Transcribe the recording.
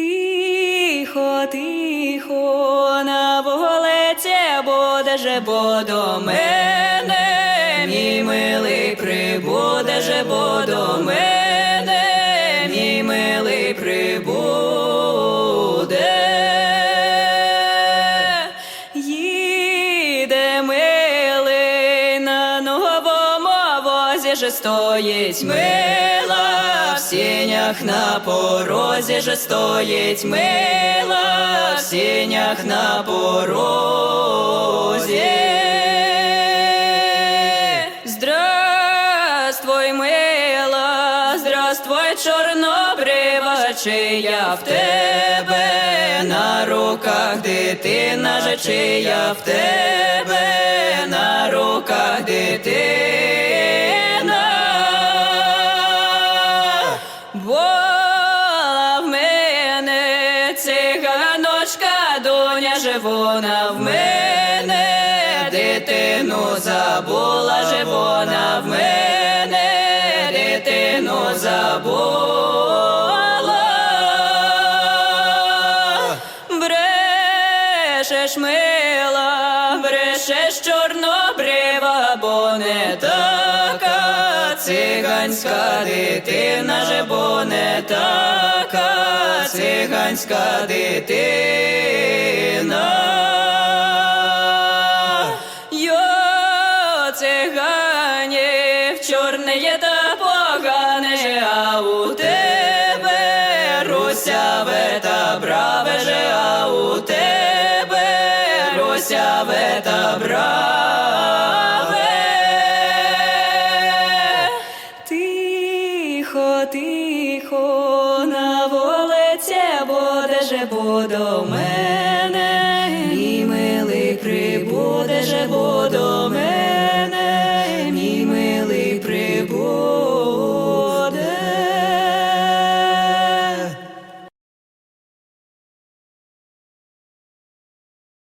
Тихо, тихо, на волеце буде бо до мене, мій милий прибуде же бо до возі же стоїть мила, в сінях на порозі же стоїть мила, в сінях на порозі. Здравствуй, мила, здравствуй, чорнобрива, чи я в тебе на руках дитина же, чи я в тебе на руках дитина. Циганочка, доня же вона в мене, дитину забула же вона в мене, дитину забула. Брешеш, мила, брешеш чорнобрива, бо не така циганська дитина же, бо не така циганська дитина. Йо, цигані, в чорне є та погане, а у тебе русяве та браве же, а у тебе русяве та браве. Тихо, тихо, на буде же буду ми.